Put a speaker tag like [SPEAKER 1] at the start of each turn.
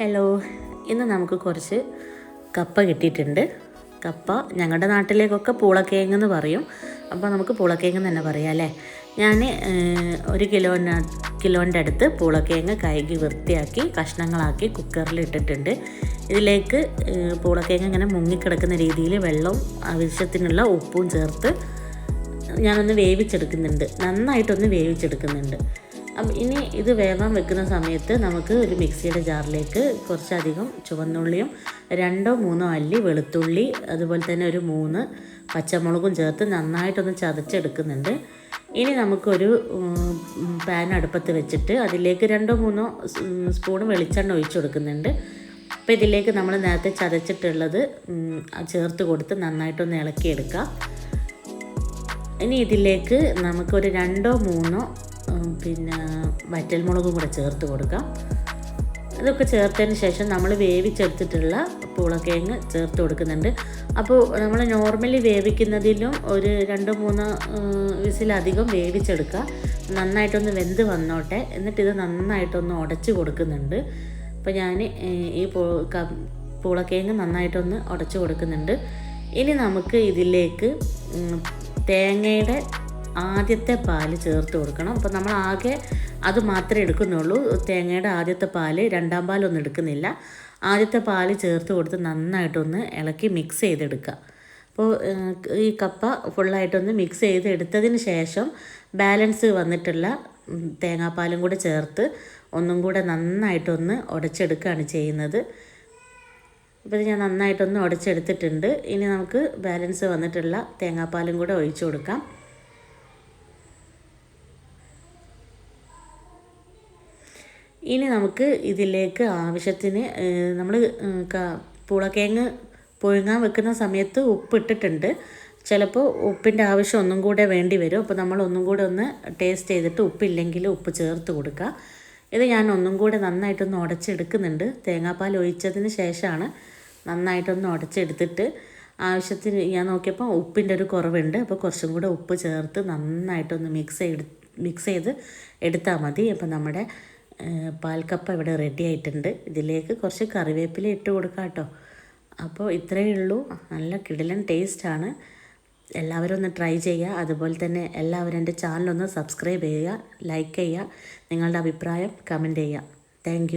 [SPEAKER 1] Hello ഇന്ന് നമുക്ക് കുറച്ച് കപ്പ കിട്ടിയിട്ടുണ്ട്. കപ്പ ഞങ്ങളുടെ നാട്ടിലേക്കൊക്കെ പൂളക്കേങ്ങ് എന്ന് പറയും. അപ്പോൾ നമുക്ക് പൂളക്കേങ്ങ് തന്നെ പറയാം അല്ലേ? ഞാൻ ഒരു കിലോന കിലോന്റെ അടുത്ത് പൂളക്കേങ്ങ് കഴുകി വൃത്തിയാക്കി കഷ്ണങ്ങളാക്കി കുക്കറിൽ ഇട്ടിട്ടുണ്ട്. ഇതിലേക്ക് പൂളക്കേങ്ങ ഇങ്ങനെ മുങ്ങിക്കിടക്കുന്ന രീതിയിൽ വെള്ളവും ആവശ്യത്തിനുള്ള ഉപ്പും ചേർത്ത് ഞാനൊന്ന് വേവിച്ചെടുക്കുന്നുണ്ട്. നന്നായിട്ടൊന്ന് വേവിച്ചെടുക്കുന്നുണ്ട്. ഇനി ഇത് വേവാൻ വെക്കുന്ന സമയത്ത് നമുക്ക് ഒരു മിക്സിയുടെ ജാറിലേക്ക് കുറച്ചധികം ചുവന്നുള്ളിയും രണ്ടോ മൂന്നോ അല്ലി വെളുത്തുള്ളി അതുപോലെ തന്നെ ഒരു മൂന്ന് പച്ചമുളകും ചേർത്ത് നന്നായിട്ടൊന്ന് ചതച്ചെടുക്കുന്നുണ്ട്. ഇനി നമുക്കൊരു പാൻ അടുപ്പത്ത് വെച്ചിട്ട് അതിലേക്ക് രണ്ടോ മൂന്നോ സ്പൂൺ വെളിച്ചെണ്ണ ഒഴിച്ചു കൊടുക്കുന്നുണ്ട്. അപ്പോൾ ഇതിലേക്ക് നമ്മൾ നേരത്തെ ചതച്ചിട്ടുള്ളത് ചേർത്ത് കൊടുത്ത് നന്നായിട്ടൊന്ന് ഇളക്കിയെടുക്കാം. ഇനി ഇതിലേക്ക് നമുക്കൊരു രണ്ടോ മൂന്നോ പിന്നെ വറ്റൽമുളകും കൂടെ ചേർത്ത് കൊടുക്കാം. അതൊക്കെ ചേർത്തതിന് ശേഷം നമ്മൾ വേവിച്ചെടുത്തിട്ടുള്ള പൂളക്കിഴങ്ങ് ചേർത്ത് കൊടുക്കുന്നുണ്ട്. അപ്പോൾ നമ്മൾ നോർമലി വേവിക്കുന്നതിലും ഒരു രണ്ട് മൂന്ന് വിസിലധികം വേവിച്ചെടുക്കുക. നന്നായിട്ടൊന്ന് വെന്ത് വന്നോട്ടെ. എന്നിട്ട് ഇത് നന്നായിട്ടൊന്ന് ഉടച്ച് കൊടുക്കുന്നുണ്ട്. അപ്പോൾ ഞാൻ ഈ പൂളക്കിഴങ്ങ് നന്നായിട്ടൊന്ന് ഉടച്ച് കൊടുക്കുന്നുണ്ട്. ഇനി നമുക്ക് ഇതിലേക്ക് തേങ്ങയുടെ ആദ്യത്തെ പാൽ ചേർത്ത് കൊടുക്കണം. അപ്പോൾ നമ്മൾ ആകെ അത് മാത്രമേ എടുക്കുന്നുള്ളൂ. തേങ്ങയുടെ ആദ്യത്തെ പാൽ രണ്ടാം പാലൊന്നും എടുക്കുന്നില്ല. ആദ്യത്തെ പാൽ ചേർത്ത് കൊടുത്ത് നന്നായിട്ടൊന്ന് ഇളക്കി മിക്സ് ചെയ്തെടുക്കുക. അപ്പോൾ ഈ കപ്പ ഫുള്ളായിട്ടൊന്ന് മിക്സ് ചെയ്ത് എടുത്തതിന് ശേഷം ബാലൻസ് വന്നിട്ടുള്ള തേങ്ങാപ്പാലും കൂടെ ചേർത്ത് ഒന്നും കൂടെ നന്നായിട്ടൊന്ന് ഉടച്ചെടുക്കുകയാണ് ചെയ്യുന്നത്. ഇപ്പോൾ ഞാൻ നന്നായിട്ടൊന്ന് ഉടച്ചെടുത്തിട്ടുണ്ട്. ഇനി നമുക്ക് ബാലൻസ് വന്നിട്ടുള്ള തേങ്ങാപ്പാലും കൂടെ ഒഴിച്ചു കൊടുക്കാം. ഇനി നമുക്ക് ഇതിലേക്ക് ആവശ്യത്തിന് നമ്മൾ പൂളക്കിഴങ്ങ് പുഴുങ്ങാൻ വെക്കുന്ന സമയത്ത് ഉപ്പ് ഇട്ടിട്ടുണ്ട് ചിലപ്പോൾ ഉപ്പിന്റെ ആവശ്യം ഒന്നും കൂടെ വേണ്ടി വരും. അപ്പോൾ നമ്മൾ ഒന്നും കൂടെ ഒന്ന് ടേസ്റ്റ് ചെയ്തിട്ട് ഉപ്പില്ലെങ്കിൽ ഉപ്പ് ചേർത്ത് കൊടുക്കുക ഇത് ഞാൻ ഒന്നും കൂടെ നന്നായിട്ടൊന്ന് ഉടച്ചെടുക്കുന്നുണ്ട്. തേങ്ങാപ്പാൽ ഒഴിച്ചതിന് ശേഷമാണ് നന്നായിട്ടൊന്ന് ഉടച്ചെടുത്തിട്ട് ആവശ്യത്തിന് ഞാൻ നോക്കിയപ്പോൾ ഉപ്പിന്റെ ഒരു കുറവുണ്ട്. അപ്പോൾ കുറച്ചും കൂടെ ഉപ്പ് ചേർത്ത് നന്നായിട്ടൊന്ന് മിക്സ് ചെയ്ത് മിക്സ് ചെയ്ത് എടുത്താൽ മതി. അപ്പോൾ നമ്മുടെ പാൽക്കപ്പ ഇവിടെ റെഡി ആയിട്ടുണ്ട്. ഇതിലേക്ക് കുറച്ച് കറിവേപ്പില ഇട്ട് കൊടുക്കാം കേട്ടോ. അപ്പോൾ ഇത്രയേ ഉള്ളൂ. നല്ല കിടിലൻ ടേസ്റ്റാണ് എല്ലാവരും ഒന്ന് ട്രൈ ചെയ്യുക. അതുപോലെ തന്നെ എല്ലാവരും എന്റെ ചാനലൊന്ന് സബ്സ്ക്രൈബ് ചെയ്യുക ലൈക്ക് ചെയ്യുക. നിങ്ങളുടെ അഭിപ്രായം കമന്റ് ചെയ്യുക. താങ്ക്